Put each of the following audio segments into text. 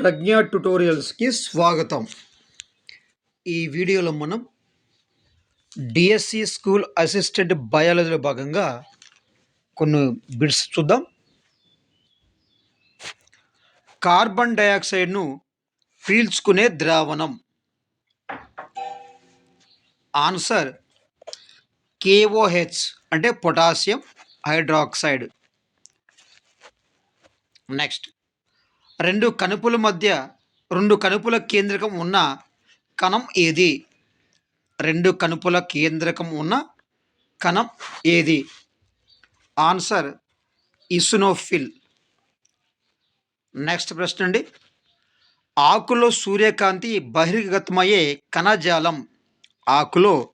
ప్రజ్ఞ ట్యుటోరియల్స్కి స్వాగతం. ఈ వీడియోలో మనం డిఎస్సి స్కూల్ అసిస్టెంట్ బయాలజీలో భాగంగా కొన్ని బిట్స్ చూద్దాం. కార్బన్ డయాక్సైడ్ను పీల్చుకునే ద్రావణం. ఆన్సర్ కేఓహెచ్ అంటే పొటాషియం హైడ్రాక్సైడ్. నెక్స్ట్ రెండు కణుపుల మధ్య రెండు కణుపుల కేంద్రకం ఉన్న కణం ఏది? రెండు కణుపుల కేంద్రకం ఉన్న కణం ఏది? ఆన్సర్ ఇసునోఫిల్. నెక్స్ట్ ప్రశ్న అండి. ఆకులో సూర్యకాంతి బహిర్గతమయ్యే కణజాలం ఆకులో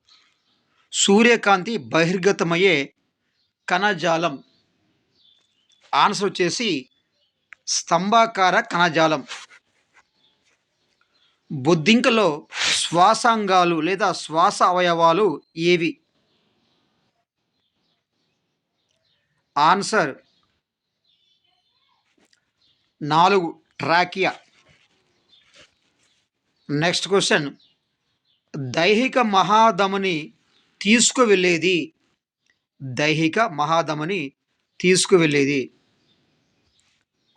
సూర్యకాంతి బహిర్గతమయ్యే కణజాలం. ఆన్సర్ వచ్చేసి స్తంభాకార కణజాలం. బొద్దింకలో శ్వాసాంగాలు లేదా శ్వాస అవయవాలు ఏవి? ఆన్సర్ నాలుగు ట్రాకియా. Next question. దైహిక మహాధమని తీసుకువెళ్ళేది? దైహిక మహాధమని తీసుకువెళ్ళేది?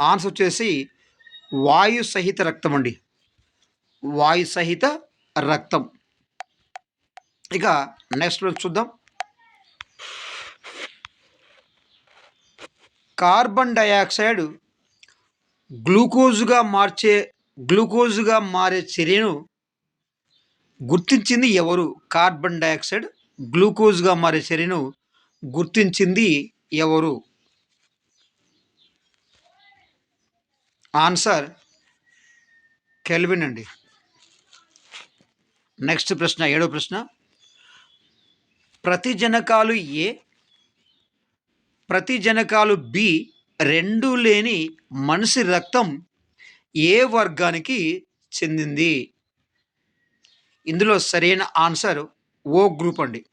ఆన్సర్ వచ్చేసి వాయు సహిత రక్తం అండి. వాయు సహిత రక్తం. ఇక నెక్స్ట్ చూద్దాం. కార్బన్ డయాక్సైడ్ గ్లూకోజ్గా మార్చే గ్లూకోజ్గా మారే చర్యను గుర్తించింది ఎవరు? కార్బన్ డయాక్సైడ్ గ్లూకోజ్గా మారే చర్యను గుర్తించింది ఎవరు? ఆన్సర్ కెల్విన్ అండి. నెక్స్ట్ ప్రశ్న ఏడో ప్రశ్న. ప్రతి జనకాలు ఏ ప్రతి జనకాలు బి రెండు లేని మనిషి రక్తం ఏ వర్గానికి చెందింది? ఇందులో సరైన ఆన్సర్ ఓ గ్రూప్ అండి.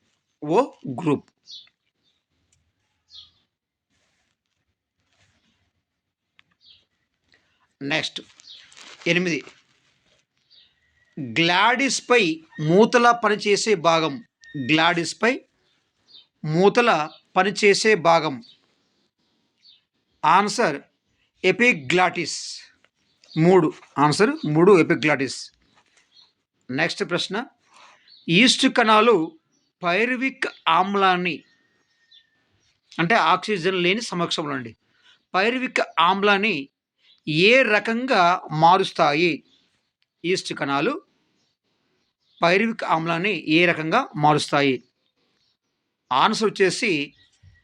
O group. నెక్స్ట్. ఎనిమిది. గ్లాడిస్పై మూతల పనిచేసే భాగం. గ్లాడిస్పై మూతల పనిచేసే భాగం. Answer epiglottis. మూడు. ఆన్సర్ మూడు ఎపిగ్లాటిస్. నెక్స్ట్ ప్రశ్న. ఈస్ట్ కణాలు పైర్విక్ ఆమ్లాన్ని అంటే ఆక్సిజన్ లేని సమక్షంలో అండి. పైర్విక్ ఆమ్లాన్ని ఏ రకంగా మారుస్తాయి? ఈస్ట్ కణాలు పైరువిక్ ఆమ్లాన్ని ఏ రకంగా మారుస్తాయి? ఆన్సర్ వచ్చేసి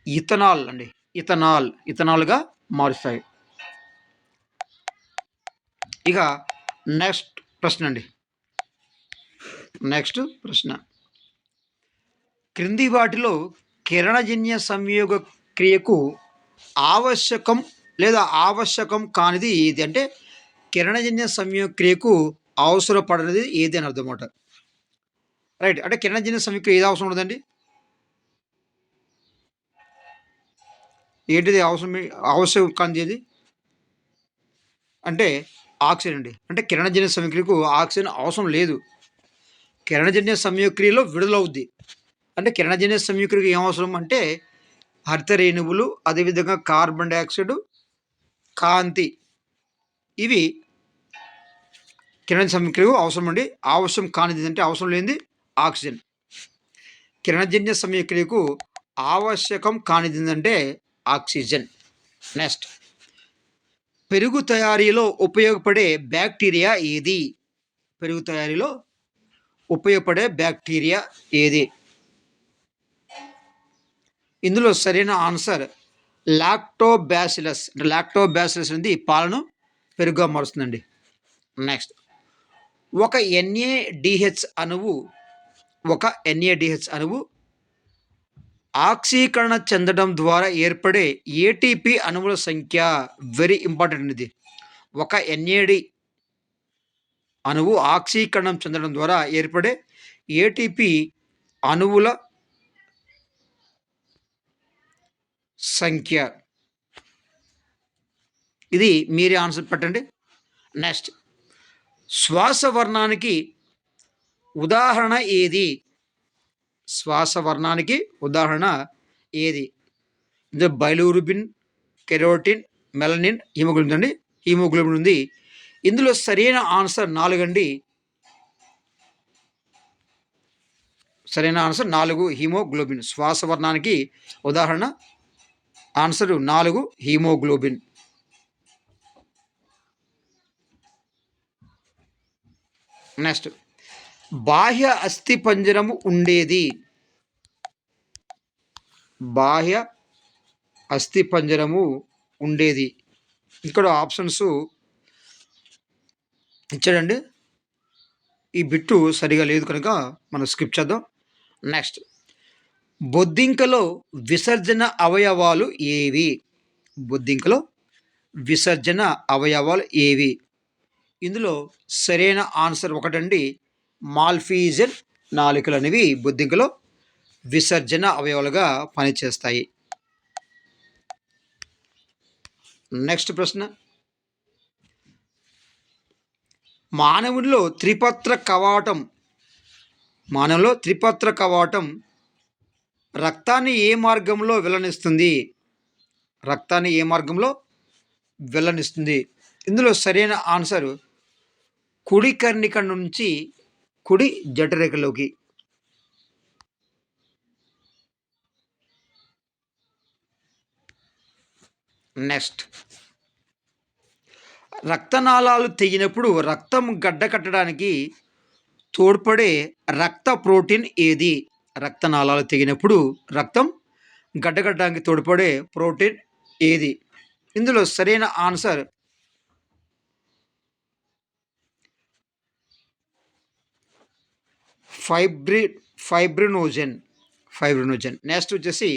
ఇథనాల్ అండి. ఇథనాల్ ఇథనాల్గా మారుస్తాయి. ఇక నెక్స్ట్ ప్రశ్న అండి. నెక్స్ట్ ప్రశ్న. క్రింది వాటిలో కిరణజన్య సంయోగ క్రియకు ఆవశ్యకం లేదా ఆవశ్యకం కానిది ఏది? అంటే కిరణజన్య సంయక్రియకు అవసరపడనిది ఏది అని అర్థం అన్నమాట రైట్ అంటే కిరణజన్య సంయక్రియ ఏది అవసరం ఉండదండి? ఏంటిది అవసరం? అవసరం కానిది ఏది? అంటే ఆక్సిజన్ అండి. అంటే కిరణజన్య సంయక్రియకు ఆక్సిజన్ అవసరం లేదు. కిరణజన్య సంయక్రియలో విడుదలవుద్ది. అంటే కిరణజన్య సంయోక్రియకు ఏం అవసరం? అంటే హరిత రేణువులు అదేవిధంగా కార్బన్ డైఆక్సైడ్ కాంతి. ఇవి కిరణ సంక్రియకు అవసరం అండి అవసరం కానిది అంటే అవసరం లేనిది ఆక్సిజన్. కిరణజన్య సమయక్రియకు ఆవశ్యకం కానిది అంటే ఆక్సిజన్. నెక్స్ట్. పెరుగు తయారీలో ఉపయోగపడే బ్యాక్టీరియా ఏది? పెరుగు తయారీలో ఉపయోగపడే బ్యాక్టీరియా ఏది? ఇందులో సరైన ఆన్సర్ లాక్టోబ్యాసిలస్ అంటే లాక్టోబ్యాసిలస్ అనేది పాలను పెరుగుగా మారుస్తుందండి. నెక్స్ట్ ఒక ఎన్ఏడిహెచ్ అణువు ఒక ఎన్ఏడిహెచ్ అణువు ఆక్సీకరణ చెందడం ద్వారా ఏర్పడే ఏటీపీ అణువుల సంఖ్య వెరీ ఇంపార్టెంట్ ఇది. ఒక ఎన్ఏడి అణువు ఆక్సీకరణం చెందడం ద్వారా ఏర్పడే ఏటీపీ అణువుల సంఖ్య. ఇది మీరే ఆన్సర్ పెట్టండి. నెక్స్ట్. శ్వాస వర్ణానికి ఉదాహరణ ఏది? శ్వాస వర్ణానికి ఉదాహరణ ఏది? ఇందులో బైలూరుబిన్ కెరోటిన్ మెలనిన్ హిమోగ్లోబిన్ అండి. హిమోగ్లోబిన్ ఉంది. ఇందులో సరైన ఆన్సర్ నాలుగండి సరైన ఆన్సర్ నాలుగు హిమోగ్లోబిన్. శ్వాస వర్ణానికి ఉదాహరణ ఆన్సర్ నాలుగు హీమోగ్లోబిన్. నెక్స్ట్ బాహ్య అస్థి పంజరము ఉండేది. బాహ్య అస్థి పంజరము ఉండేది. ఇక్కడ ఆప్షన్స్ ఇచ్చాడండి. ఈ బిట్టు సరిగా లేదు కనుక మనం స్కిప్ చేద్దాం. నెక్స్ట్ బొద్దింకలో విసర్జన అవయవాలు ఏవి? బొద్దింకలో విసర్జన అవయవాలు ఏవి? ఇందులో సరైన ఆన్సర్ ఒకటండి. మాల్ఫీజన్ నాలుకలు అనేవి బొద్దింకలో విసర్జన అవయవాలుగా పనిచేస్తాయి. నెక్స్ట్ ప్రశ్న. మానవునిలో త్రిపత్ర కవాటం మానవులో త్రిపత్ర కవాటం రక్తాన్ని ఏ మార్గంలో వెల్లనిస్తుంది? రక్తాన్ని ఏ మార్గంలో వెల్లనిస్తుంది? ఇందులో సరైన ఆన్సర్ కుడి కర్ణిక నుంచి కుడి జఠరేఖలోకి. నెక్స్ట్. రక్తనాళాలు తెగినప్పుడు రక్తం గడ్డ కట్టడానికి తోడ్పడే రక్త ప్రోటీన్ ఏది? రక్తనాళాలు తెగినప్పుడు రక్తం గడ్డగడ్డానికి తోడ్పడే ప్రోటీన్ ఏది? ఇందులో సరైన ఆన్సర్ ఫైబ్రి ఫైబ్రినోజన్ ఫైబ్రినోజన్. నెక్స్ట్ వచ్చేసి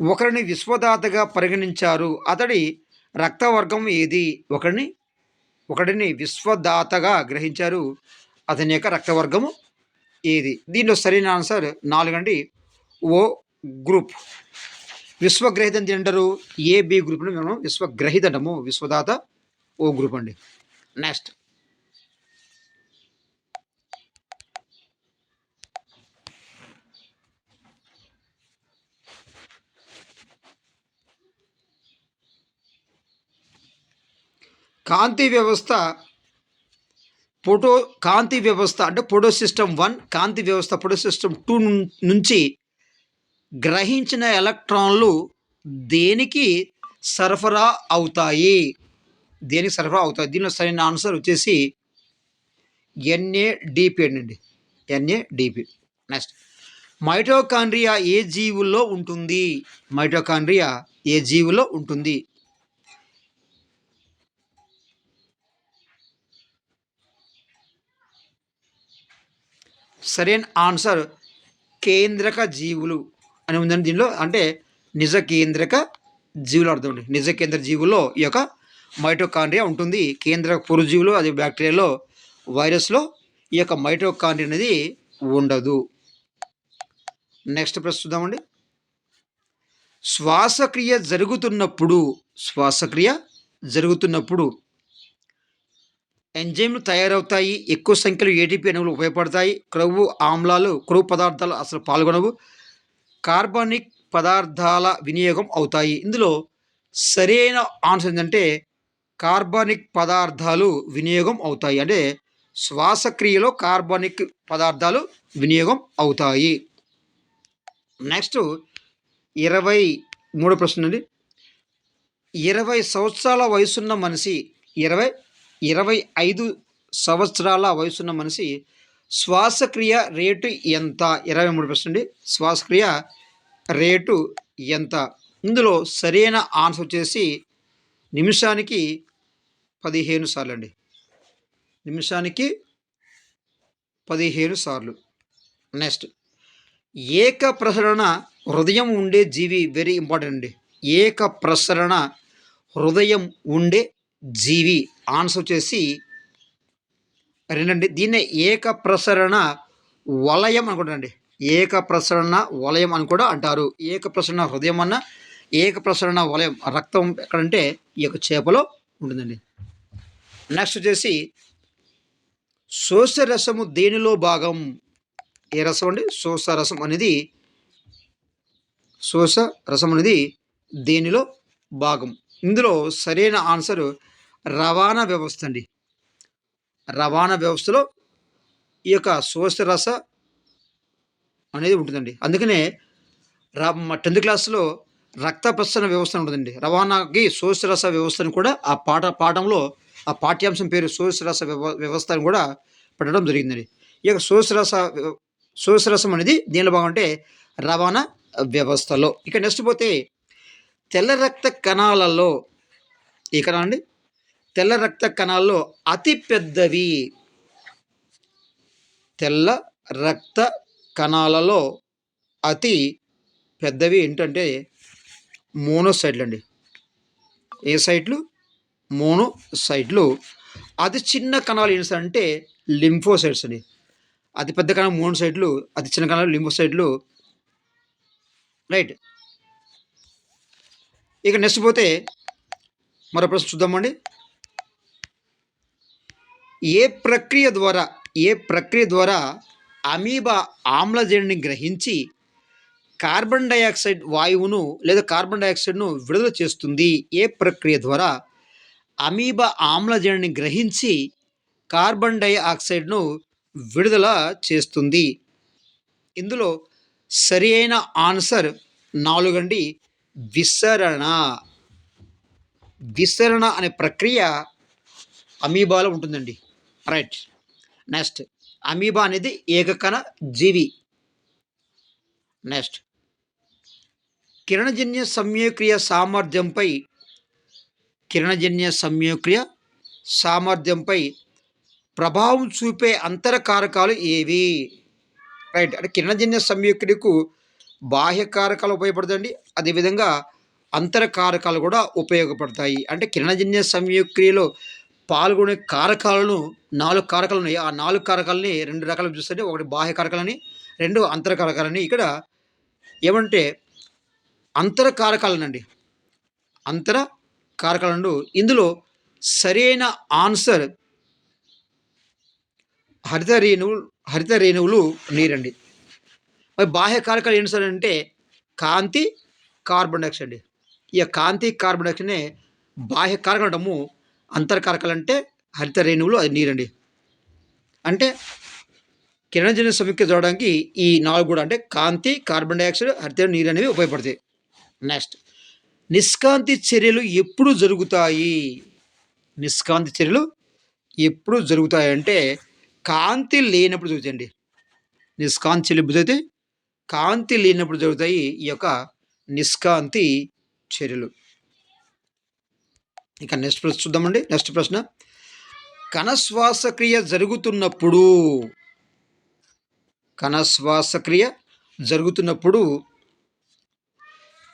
ఒకరిని విశ్వదాతగా పరిగణించారు. అతడి రక్తవర్గం ఏది? ఒకరిని ఒకడిని విశ్వదాతగా గ్రహించారు. అతని యొక్క రక్తవర్గము ఏది? దీనిలో సరైన ఆన్సర్ నాలుగండి. ఓ గ్రూప్. విశ్వగ్రహిత అంటే అంటారు ఏ బి గ్రూప్ను మేము విశ్వగ్రహిత అంటాము విశ్వదాత ఓ గ్రూప్ అండి. నెక్స్ట్. కాంతి వ్యవస్థ ఫోటో కాంతి వ్యవస్థ అంటే ఫోటో సిస్టమ్ వన్ కాంతి వ్యవస్థ ఫోటో సిస్టమ్ టూ నుంచి గ్రహించిన ఎలక్ట్రాన్లు దేనికి సరఫరా అవుతాయి? దేనికి సరఫరా అవుతాయి? దీనిలో సరైన ఆన్సర్ వచ్చేసి ఎన్ఏడిపి అండి. NADP next. మైటోకాండ్రియా ఏ జీవుల్లో ఉంటుంది? మైటోకాండ్రియా ఏ జీవులో ఉంటుంది? సరైన ఆన్సర్ కేంద్రక జీవులు అని ఉందండి దీనిలో అంటే నిజ కేంద్రక జీవులు అర్థం అండి. నిజ కేంద్ర జీవుల్లో ఈ యొక్క మైటోకాండ్రియా ఉంటుంది. కేంద్ర పురుజీవులు అది బ్యాక్టీరియాలో వైరస్లో ఈ యొక్క మైటోకాండ్రియా అనేది ఉండదు. నెక్స్ట్ ప్రస్తుతమండి శ్వాసక్రియ జరుగుతున్నప్పుడు శ్వాసక్రియ జరుగుతున్నప్పుడు ఎంజైమ్లు తయారవుతాయి. ఎక్కువ సంఖ్యలో ఏటీపీ అణువులు ఉపయోగపడతాయి. క్రొవ్వు ఆమ్లాలు క్రొవ్వు పదార్థాలు అసలు పాల్గొనవు. కార్బనిక్ పదార్థాల వినియోగం అవుతాయి. ఇందులో సరైన ఆన్సర్ ఏంటంటే కార్బనిక్ పదార్థాలు వినియోగం అవుతాయి. అంటే శ్వాసక్రియలో కార్బనిక్ పదార్థాలు వినియోగం అవుతాయి. నెక్స్ట్ ఇరవై మూడో ప్రశ్న అండి. ఇరవై సంవత్సరాల వయసున్న మనిషి ఇరవై ఇరవై ఐదు సంవత్సరాల వయసున్న మనిషి శ్వాసక్రియ రేటు ఎంత? ఇరవై మూడు పర్సెంట్ శ్వాసక్రియ రేటు ఎంత? ఇందులో సరైన ఆన్సర్ వచ్చేసి నిమిషానికి పదిహేను సార్లు అండి. నిమిషానికి పదిహేను సార్లు. నెక్స్ట్. ఏక ప్రసరణ హృదయం ఉండే జీవి వెరీ ఇంపార్టెంట్ అండి. ఏక ప్రసరణ హృదయం ఉండే జీవి. ఆన్సర్ వచ్చేసి రెండండి. దీన్నే ఏక ప్రసరణ వలయం అనుకుంటారండి. ఏక ప్రసరణ వలయం అని కూడా అంటారు. ఏక ప్రసరణ హృదయం అన్న ఏక ప్రసరణ వలయం రక్తం ఎక్కడంటే ఈ యొక్క చేపలో ఉంటుందండి. నెక్స్ట్ వచ్చేసి శోషరసము దేనిలో భాగం? ఏ రసం అండి? శోష రసం అనేది శోష రసం అనేది దేనిలో భాగం? ఇందులో సరైన ఆన్సర్ రవాణా వ్యవస్థ అండి. రవాణా వ్యవస్థలో ఈ యొక్క శోషరస అనేది ఉంటుందండి. అందుకనే రా టెన్త్ క్లాస్లో రక్త ప్రసరణ వ్యవస్థ ఉంటుందండి. రవాణాకి శోషరస వ్యవస్థను కూడా ఆ పాఠ పాఠంలో ఆ పాఠ్యాంశం పేరు శోషరస వ్యవ వ్యవస్థ అని కూడా పెట్టడం జరిగిందండి. ఈ యొక్క శోషరస వ్యవ- శోషరసం అనేది దీనిలో భాగం అంటే రవాణా వ్యవస్థలో. ఇక నెక్స్ట్ పోతే తెల్ల రక్త కణాలలో ఈ కణాలు అండి? తెల్ల రక్త కణాల్లో అతి పెద్దవి తెల్ల రక్త కణాలలో అతి పెద్దవి ఏంటంటే మోనోసైట్లు అండి. ఏ సైట్లు మోనోసైట్లు అతి చిన్న కణాలు ఏంటి అంటే లింఫోసైట్స్ అండి. అతి పెద్ద కణం మోనోసైట్లు అతి చిన్న కణాలు లింఫోసైట్లు రైట్. ఇక నెక్స్ట్ పోతే మరో ప్రశ్న చూద్దామండి. ఏ ప్రక్రియ ద్వారా ఏ ప్రక్రియ ద్వారా అమీబా ఆమ్లజనిని గ్రహించి కార్బన్ డైఆక్సైడ్ వాయువును లేదా కార్బన్ డయాక్సైడ్ను విడుదల చేస్తుంది? ఏ ప్రక్రియ ద్వారా అమీబా ఆమ్లజనిని గ్రహించి కార్బన్ డైఆక్సైడ్ను విడుదల చేస్తుంది? ఇందులో సరి అయిన ఆన్సర్ నాలుగండి. విసరణ విసరణ అనే ప్రక్రియ అమీబాలో ఉంటుందండి. రైట్. నెక్స్ట్ అమీబా అనేది ఏకకణ జీవి. నెక్స్ట్ కిరణజన్య సంయోక్రియ సామర్థ్యంపై కిరణజన్య సంయోక్రియ సామర్థ్యంపై ప్రభావం చూపే అంతర కారకాలు ఏవి? రైట్ అంటే కిరణజన్య సంయోక్రియకు బాహ్య కారకాలు ఉపయోగపడుతుంది అదేవిధంగా అంతర కారకాలు కూడా ఉపయోగపడతాయి. అంటే కిరణజన్య సంయోక్రియలో పాల్గొనే కారకాలను నాలుగు కారకాలు ఉన్నాయి ఆ నాలుగు కారకాలని రెండు రకాలు చూస్తే ఒకటి బాహ్య కారకాలని రెండు అంతర కారకాలని. ఇక్కడ ఏమంటే అంతర కారకాలనండి. అంతర కారకాలను ఇందులో సరైన ఆన్సర్ హరిత రేణువులు హరిత రేణువులు నీరండి మరి బాహ్య కారకాలు ఏంటి సార్ అంటే కాంతి కార్బన్ డైఆక్సైడ్. అండి ఈ కాంతి కార్బన్ డైఆక్సైడ్నే బాహ్య కారకాలు అంటాము. అంతర్కారకాలు అంటే హరిత రేణువులు అది నీరండి. అంటే కిరణజన్య సమీక్ష చూడడానికి ఈ నాలుగు కూడా అంటే కాంతి కార్బన్ డైఆక్సైడ్ హరిత నీరు అనేవి ఉపయోగపడతాయి. నెక్స్ట్ నిష్కాంతి చర్యలు ఎప్పుడు జరుగుతాయి? నిష్కాంతి చర్యలు ఎప్పుడు జరుగుతాయి అంటే కాంతి లేనప్పుడు జరుగుతాయండి. నిష్కాంతి చర్యలు ఎప్పుడు జరుగుతాయి? కాంతి లేనప్పుడు జరుగుతాయి ఈ యొక్క నిష్కాంతి చర్యలు. ఇక నెక్స్ట్ ప్రశ్న చూద్దామండి. నెక్స్ట్ ప్రశ్న. కణశ్వాసక్రియ జరుగుతున్నప్పుడు కణశ్వాసక్రియ జరుగుతున్నప్పుడు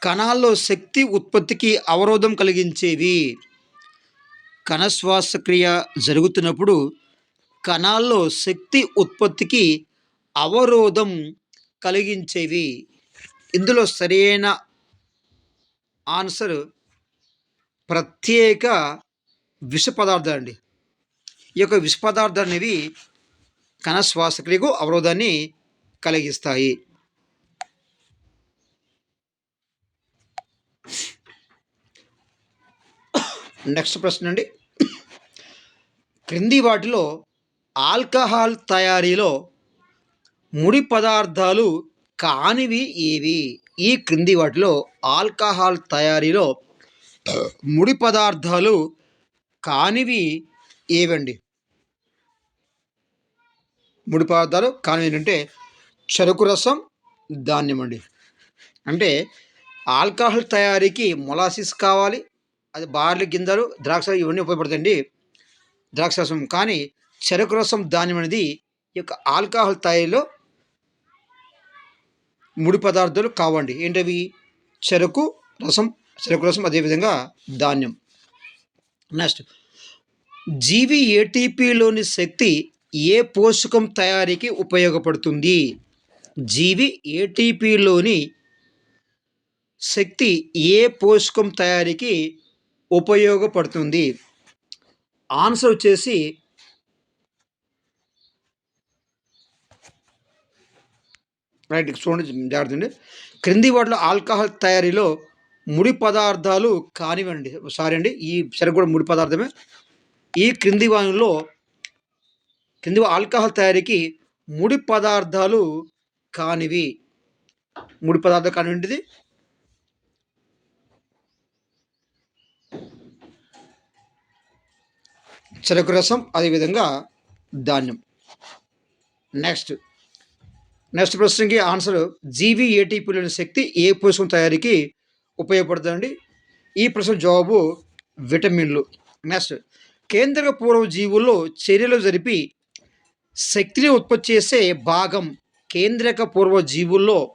కణాల్లో శక్తి ఉత్పత్తికి అవరోధం కలిగించేవి కణశ్వాసక్రియ జరుగుతున్నప్పుడు కణాల్లో శక్తి ఉత్పత్తికి అవరోధం కలిగించేవి ఇందులో సరైన ఆన్సర్ ప్రత్యేక విష పదార్థాలు అండి. ఈ యొక్క విష పదార్థాలు అనేవి కణ శ్వాసక్రియకు అవరోధాన్ని కలిగిస్తాయి. నెక్స్ట్ ప్రశ్న అండి. క్రింది వాటిలో ఆల్కహాల్ తయారీలో ముడి పదార్థాలు కానివి ఏవి? ఈ క్రింది వాటిలో ఆల్కహాల్ తయారీలో ముడి పదార్థాలు కానివి ఏవండి? ముడి పదార్థాలు కానివి ఏంటంటే చెరుకు రసం ధాన్యం అండి. అంటే ఆల్కహాల్ తయారీకి మొలాసిస్ కావాలి అది బార్లీ గింజలు ద్రాక్ష ఇవన్నీ ఉపయోగపడతాయండి. ద్రాక్ష రసం కానీ చెరుకు రసం ధాన్యం అనేది ఈ యొక్క ఆల్కహాల్ తయారీలో ముడి పదార్థాలు కావండి. ఏంటవి? చెరుకు రసం చెరుకు రసం అదేవిధంగా ధాన్యం. నెక్స్ట్ జీవి ఏటీపీలోని శక్తి ఏ పోషకం తయారీకి ఉపయోగపడుతుంది? జీవి ఏటీపీలోని శక్తి ఏ పోషకం తయారీకి ఉపయోగపడుతుంది? ఆన్సర్ వచ్చేసి రైట్ చూడండి జాగ్రత్త అండి. క్రింది వాటిలో ఆల్కహాల్ తయారీలో ముడి పదార్థాలు కానివ్వండి. సారీ అండి ఈ సరుకు కూడా ముడి పదార్థమే. ఈ క్రింది వాయువులో క్రింది ఆల్కహాల్ తయారీకి ముడి పదార్థాలు కానివి. ముడి పదార్థాలు కానివ్వండిది. చెరకు రసం అదేవిధంగా ధాన్యం. నెక్స్ట్. నెక్స్ట్ ప్రశ్నకి ఆన్సర్ జీవి ఏటీపీలోని శక్తి ఏ పోషకం తయారీకి ఉపయోగపడుతుందండి. ఈ ప్రశ్న జవాబు విటమిన్లు. నెక్స్ట్ కేంద్ర పూర్వ జీవుల్లో చర్యలు జరిపి శక్తిని ఉత్పత్తి చేసే భాగం కేంద్రక పూర్వ జీవుల్లో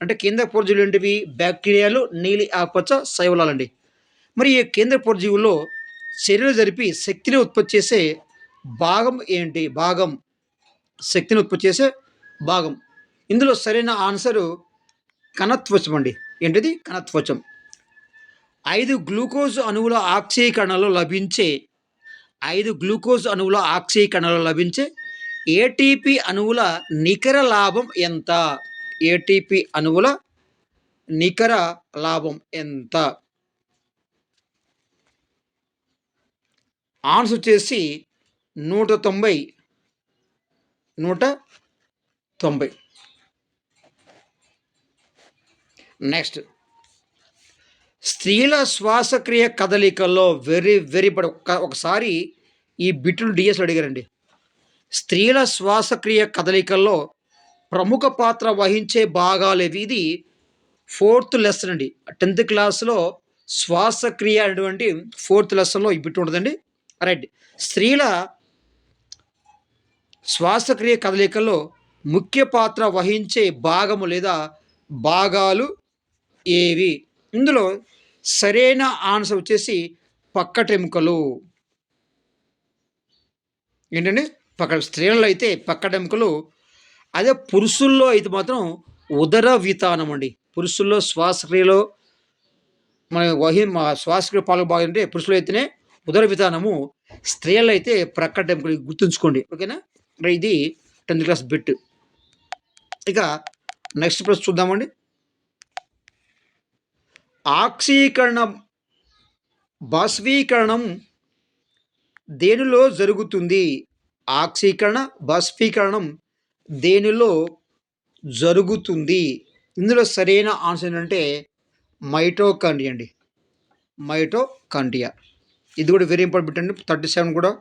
అంటే కేంద్ర పూర్వ జీవులు ఏంటివి? బ్యాక్టీరియాలు నీలి ఆకుపచ్చ శైవలాలండి మరి ఈ కేంద్ర పూర్వ జీవుల్లో చర్యలు జరిపి శక్తిని ఉత్పత్తి చేసే భాగం ఏంటి? భాగం శక్తిని ఉత్పత్తి చేసే భాగం. ఇందులో సరైన ఆన్సరు కణత్వచం అండి ఏంటిది? కణత్వచం. ఐదు గ్లూకోజ్ అణువుల ఆక్సీకరణలో లభించే ఐదు గ్లూకోజ్ అణువుల ఆక్సీకరణలో లభించే ఏటీపీ అణువుల నికర లాభం ఎంత? ఏటీపీ అణువుల నికర లాభం ఎంత? ఆన్సర్ వచ్చేసి నూట తొంభై నూట తొంభై. నెక్స్ట్. స్త్రీల శ్వాసక్రియ కదలికల్లో వెరీ వెరీ బడ్ ఒక్క ఒకసారి ఈ బిట్టును డిఎస్ అడిగారండి. స్త్రీల శ్వాసక్రియ కదలికల్లో ప్రముఖ పాత్ర వహించే భాగాలు ఇవి ఇది ఫోర్త్ లెసన్ అండి. టెన్త్ క్లాస్లో శ్వాసక్రియ అనేటువంటి ఫోర్త్ లెసన్లో ఈ బిట్టు ఉంటుందండి. రైట్. స్త్రీల శ్వాసక్రియ కదలికల్లో ముఖ్య పాత్ర వహించే భాగము లేదా భాగాలు ఏవి? ఇందులో సరైన ఆన్సర్ వచ్చేసి పక్కటెముకలు. ఏంటండి? పక్క స్త్రీలలో అయితే పక్కటెముకలు. అదే పురుషుల్లో అయితే మాత్రం ఉదర వితానం అండి. పురుషుల్లో శ్వాసక్రియలో మన వహి మా శ్వాసక్రియ పాలు బాగుంటే పురుషులు అయితేనే ఉదర విధానము స్త్రీలు అయితే ప్రక్కటెముకలు గుర్తుంచుకోండి. ఓకేనా? ఇది టెన్త్ క్లాస్ బిట్. ఇక నెక్స్ట్ ప్రశ్న చూద్దామండి. ఆక్సీకరణ బాష్పీకరణం దేనిలో జరుగుతుంది? ఆక్సీకరణ బాష్పీకరణం దేనిలో జరుగుతుంది? ఇందులో సరైన ఆన్సర్ ఏంటంటే మైటోకాండియా అండి. మైటోకాండియా ఇది కూడా వెరీ ఇంపార్టెంట్ అండి. థర్టీ సెవెన్ కూడా.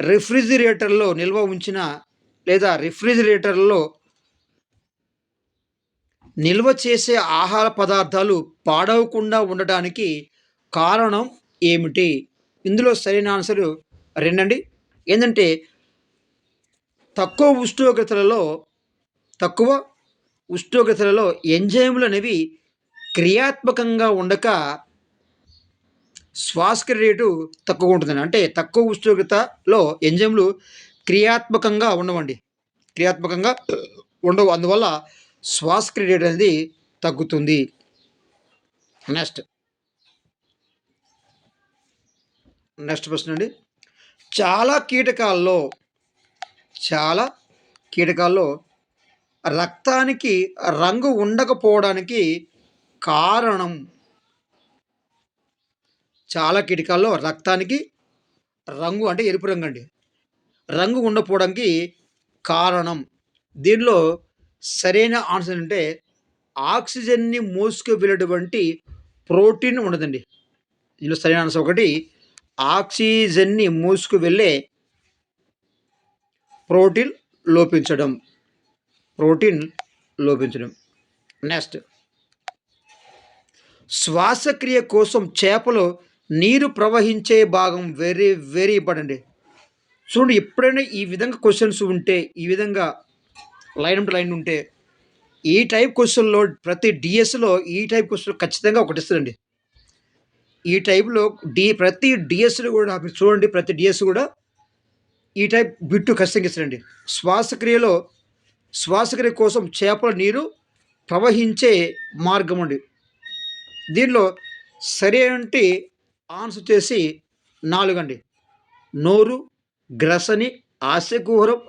రిఫ్రిజిరేటర్లో నిల్వ ఉంచిన లేదా రిఫ్రిజిరేటర్లో నిల్వ చేసే ఆహార పదార్థాలు పాడవకుండా ఉండడానికి కారణం ఏమిటి? ఇందులో సరైన ఆన్సర్ రెండండి. ఏంటంటే తక్కువ ఉష్ణోగ్రతలలో తక్కువ ఉష్ణోగ్రతలలో ఎంజైములు అనేవి క్రియాత్మకంగా ఉండక శ్వాసక్రియ రేటు తక్కువ ఉంటుందండి. అంటే తక్కువ ఉష్ణోగ్రతలో ఎంజైములు క్రియాత్మకంగా ఉండవండి. క్రియాత్మకంగా ఉండవు. అందువల్ల శ్వాసక్రియ రేట్ అనేది తగ్గుతుంది. నెక్స్ట్. నెక్స్ట్ ప్రశ్న అండి. చాలా కీటకాల్లో చాలా కీటకాల్లో రక్తానికి రంగు ఉండకపోవడానికి కారణం. చాలా కీటకాల్లో రక్తానికి రంగు అంటే ఎరుపు రంగు అండి. రంగు ఉండకపోవడానికి కారణం. దీనిలో సరైన ఆన్సర్ అంటే ఆక్సిజన్ని మోసుకువెళ్ళటువంటి ప్రోటీన్ ఉండదండి. ఇందులో సరైన ఆన్సర్ ఒకటి ఆక్సిజన్ని మోసుకు వెళ్ళే ప్రోటీన్ లోపించడం. ప్రోటీన్ లోపించడం. నెక్స్ట్. శ్వాసక్రియ కోసం చేపలు నీరు ప్రవహించే భాగం వెరీ వెరీ ఇంపార్టెంట్ చూడండి ఎప్పుడైనా ఈ విధంగా క్వశ్చన్స్ ఉంటే ఈ విధంగా లైన్ టు లైన్ ఉంటే ఈ టైప్ క్వశ్చన్లో ప్రతి డిఎస్లో ఈ టైప్ క్వశ్చన్ ఖచ్చితంగా ఒకటి ఇస్తుందండి ఈ టైప్లో డి ప్రతి డిఎస్లో కూడా మీరు చూడండి ప్రతి డిఎస్ కూడా ఈ టైప్ బిట్టు ఖచ్చితంగా ఇస్తారండి. శ్వాసక్రియలో శ్వాసక్రియ కోసం చేపల నీరు ప్రవహించే మార్గం అండి. దీనిలో సరైన ఆన్సర్ చేసి నాలుగండి నోరు గ్రసని ఆశకుహరం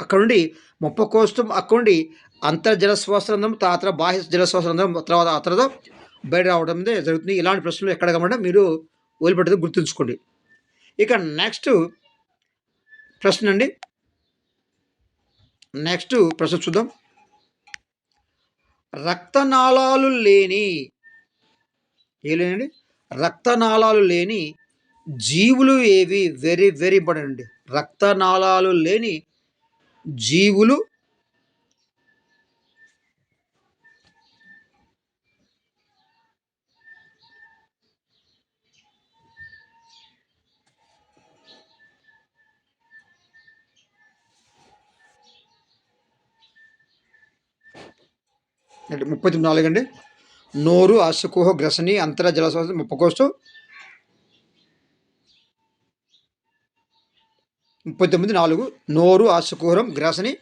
అక్కడ నుండి ముప్పకోష్టం అక్కడ నుండి అంతర్జల శ్వాసరంధ్రం తర్వాత బాహ్య జలశ్వాసరంధ్రం తర్వాత ఆ తర్వాత బయట రావడం జరుగుతుంది. ఇలాంటి ప్రశ్నలు ఎక్కడ కమంటే మీరు వదిలిపెట్టదు గుర్తుంచుకోండి. ఇక నెక్స్ట్ ప్రశ్న అండి. నెక్స్ట్ ప్రశ్న చూద్దాం. రక్తనాళాలు లేని ఏ లేనండి రక్తనాళాలు లేని జీవులు ఏవి? వెరీ వెరీ ఇంపార్టెంట్ అండి. రక్తనాళాలు లేని జీవులు అంటే ముప్పై తొమ్మిది నాలుగు అండి. నోరు అశకుహ గ్రసని అంతర జలశ్వాస ముప్పకోస్తు ముప్పై నాలుగు నోరు ఆశకుహరం గ్రాసని.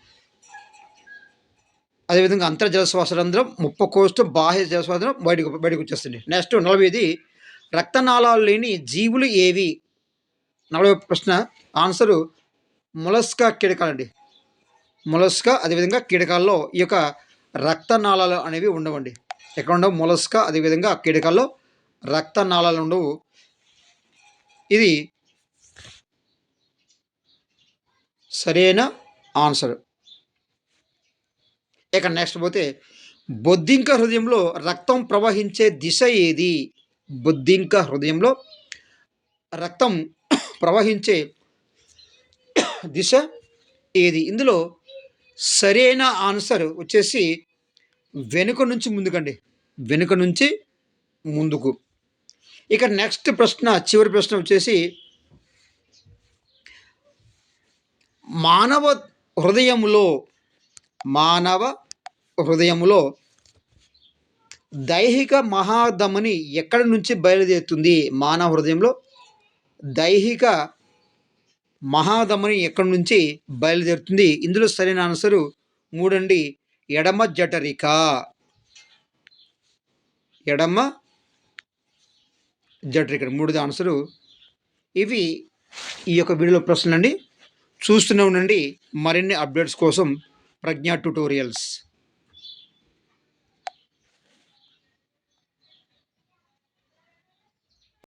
అదేవిధంగా అంతర్ జలశ్వాసరంధ్రం ముప్పకోష్టం బాహ్య జలశ్వాసరం బయటకు బయటకు వచ్చేస్తుంది నెక్స్ట్ నలభైది రక్తనాళాలు లేని జీవులు ఏవి? నలభై ప్రశ్న. Answer mollusca కీటకాలండి. మొలస్కా అదేవిధంగా కీటకాల్లో ఈ యొక్క రక్తనాళాలు అనేవి ఉండవండి. ఎక్కడ ఉండవు మొలస్కా అదేవిధంగా కీటకాల్లో రక్తనాళాలు ఉండవు. ఇది సరైన ఆన్సర్. ఇక నెక్స్ట్ పోతే బొద్దింక హృదయంలో రక్తం ప్రవహించే దిశ ఏది? బొద్దింక హృదయంలో రక్తం ప్రవహించే దిశ ఏది? ఇందులో సరైన ఆన్సర్ వచ్చేసి వెనుక నుంచి ముందుకండి. వెనుక నుంచి ముందుకు. ఇక నెక్స్ట్ ప్రశ్న చివరి ప్రశ్న వచ్చేసి మానవ హృదయంలో మానవ హృదయములో దైహిక మహాధమని ఎక్కడి నుంచి బయలుదేరుతుంది? మానవ హృదయంలో దైహిక మహాధమని ఎక్కడి నుంచి బయలుదేరుతుంది? ఇందులో సరైన ఆన్సరు మూడండి. ఎడమ జఠరిక. ఎడమ జఠరిక. మూడుది ఆన్సరు ఇవి ఈ యొక్క వీడియోలో ప్రశ్నలండి. చూస్తూనే ఉండండి. మరిన్ని అప్డేట్స్ కోసం ప్రజ్ఞా ట్యూటోరియల్స్.